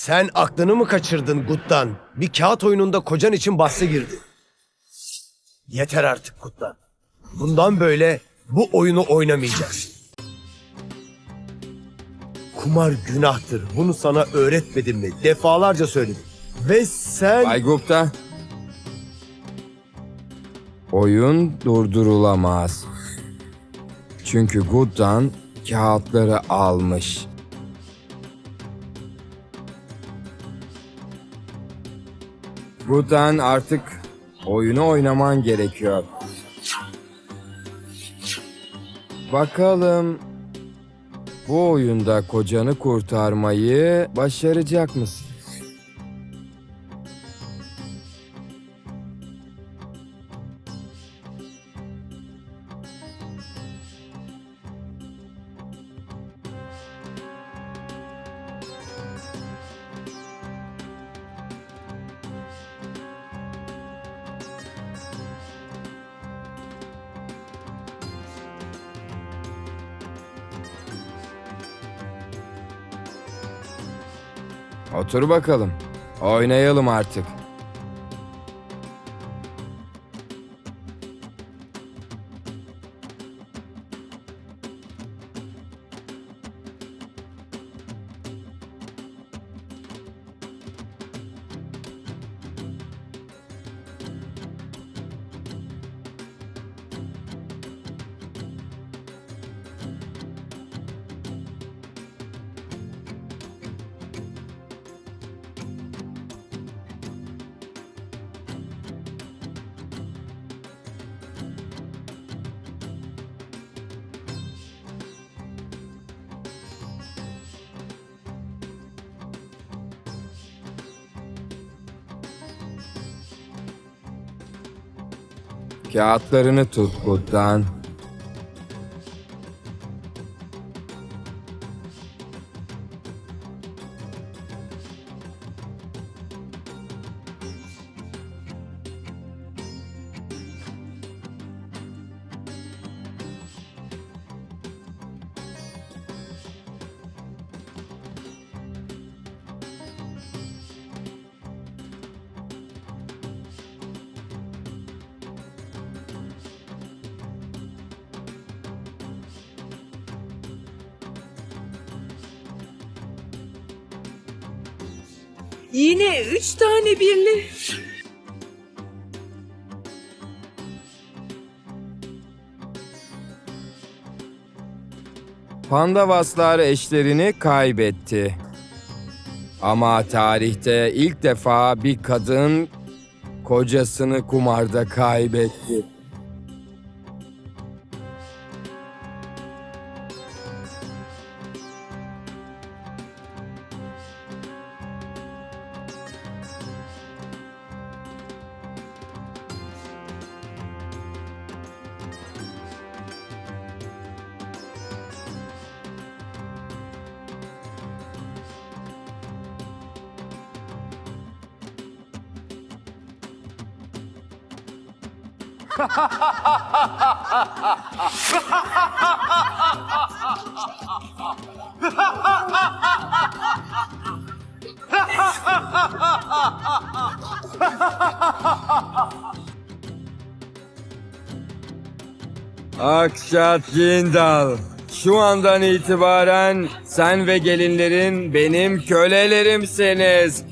Sen aklını mı kaçırdın Guttan? Bir kağıt oyununda kocan için bahse girdi. Yeter artık Guttan. Bundan böyle bu oyunu oynamayacaksın. Kumar günahtır. Bunu sana öğretmedim mi? Defalarca söyledim. Ve sen... Bay Gupta. Oyun durdurulamaz. Çünkü Guttan kağıtları almış. Guttan artık oyunu oynaman gerekiyor. Bakalım bu oyunda kocanı kurtarmayı başaracak mısın? Otur bakalım. Oynayalım artık. Kağıtlarını tut Guttan. Yine üç tane birli. Pandavaslar eşlerini kaybetti. Ama tarihte ilk defa bir kadın kocasını kumarda kaybetti. Akşat Cindal. Şu andan itibaren sen ve gelinlerin benim kölelerimsiniz.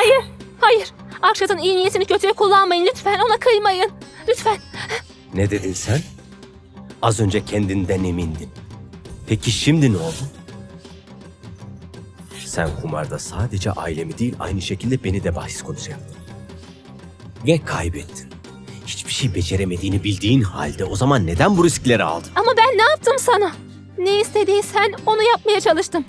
Hayır, hayır. Akşat'ın iyi niyetini kötüye kullanmayın lütfen. Ona kıymayın. Lütfen. Ne dedin sen? Az önce kendinden emindin. Peki şimdi ne oldu? Sen kumarda sadece ailemi değil aynı şekilde beni de bahis konusu yaptın. Ve kaybettin. Hiçbir şey beceremediğini bildiğin halde o zaman neden bu riskleri aldın? Ama ben ne yaptım sana? Ne istediysen onu yapmaya çalıştım.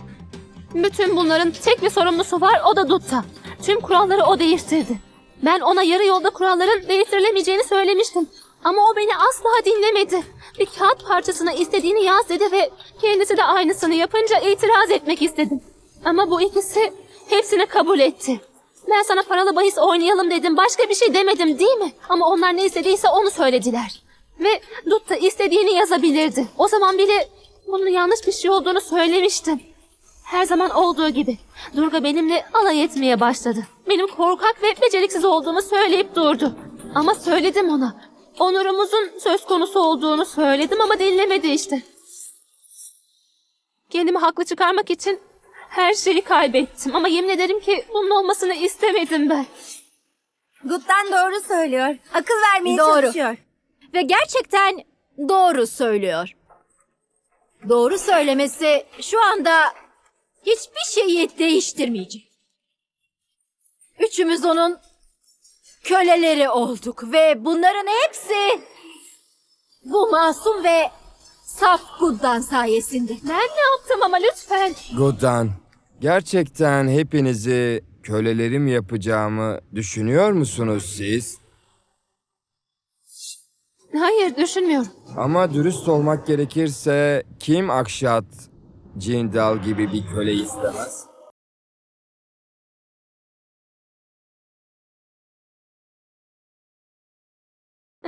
Bütün bunların tek bir sorumlusu var o da Dutta. Tüm kuralları o değiştirdi. Ben ona yarı yolda kuralların değiştirilemeyeceğini söylemiştim. Ama o beni asla dinlemedi. Bir kağıt parçasına istediğini yaz dedi ve kendisi de aynısını yapınca itiraz etmek istedim. Ama bu ikisi hepsini kabul etti. Ben sana paralı bahis oynayalım dedim. Başka bir şey demedim değil mi? Ama onlar ne istediyse onu söylediler. Ve Dutta istediğini yazabilirdi. O zaman bile bunun yanlış bir şey olduğunu söylemiştim. Her zaman olduğu gibi. Durga benimle alay etmeye başladı. Benim korkak ve beceriksiz olduğumu söyleyip durdu. Ama söyledim ona. Onurumuzun söz konusu olduğunu söyledim ama dinlemedi işte. Kendimi haklı çıkarmak için her şeyi kaybettim. Ama yemin ederim ki bunun olmasını istemedim ben. Guttan doğru söylüyor. Akıl vermeye Doğru. çalışıyor. Ve gerçekten doğru söylüyor. Doğru söylemesi şu anda hiçbir şeyi değiştirmeyecek. Üçümüz onun köleleri olduk ve bunların hepsi bu masum ve saf Guddan sayesinde. Ben ne yaptım ama lütfen. Gudan, gerçekten hepinizi kölelerim yapacağımı düşünüyor musunuz siz? Hayır düşünmüyorum. Ama dürüst olmak gerekirse kim Akşat, Cindal gibi bir köle istemez?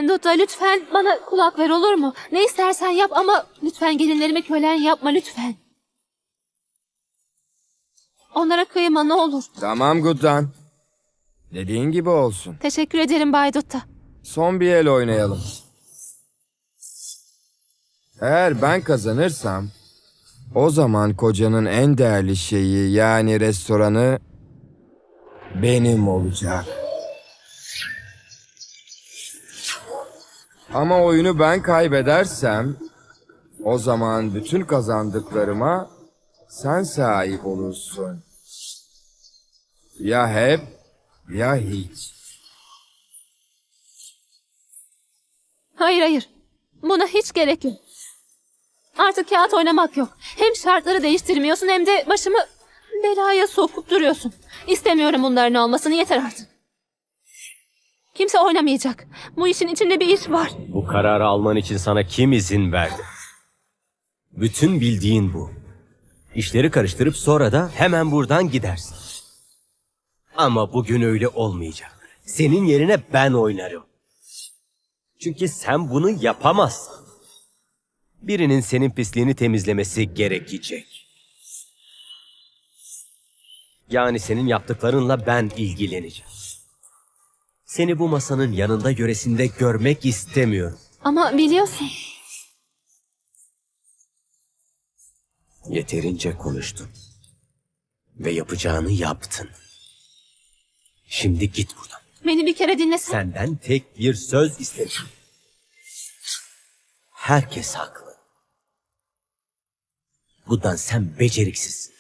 Dutta lütfen bana kulak ver olur mu? Ne istersen yap ama lütfen gelinlerime kölen yapma lütfen. Onlara kıyma ne olur. Tamam Gudan. Dediğin gibi olsun. Teşekkür ederim Bay Dutta. Son bir el oynayalım. Eğer ben kazanırsam o zaman kocanın en değerli şeyi yani restoranı benim olacak. Ama oyunu ben kaybedersem o zaman bütün kazandıklarıma sen sahip olursun. Ya hep ya hiç. Hayır hayır. Buna hiç gerek yok. Artık kağıt oynamak yok. Hem şartları değiştirmiyorsun hem de başımı belaya sokup duruyorsun. İstemiyorum bunların olmasını yeter artık. Kimse oynamayacak. Bu işin içinde bir iş var. Bu kararı alman için sana kim izin verdi? Bütün bildiğin bu. İşleri karıştırıp sonra da hemen buradan gidersin. Ama bugün öyle olmayacak. Senin yerine ben oynarım. Çünkü sen bunu yapamazsın. Birinin senin pisliğini temizlemesi gerekecek. Yani senin yaptıklarınla ben ilgileneceğim. Seni bu masanın yanında yöresinde görmek istemiyorum. Ama biliyorsun. Yeterince konuştun. Ve yapacağını yaptın. Şimdi git buradan. Beni bir kere dinlesen. Senden tek bir söz istedim. Herkes haklı. Bundan sen beceriksizsin.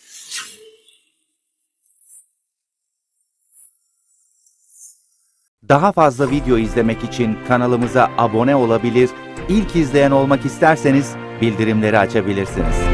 Daha fazla video izlemek için kanalımıza abone olabilir, ilk izleyen olmak isterseniz bildirimleri açabilirsiniz.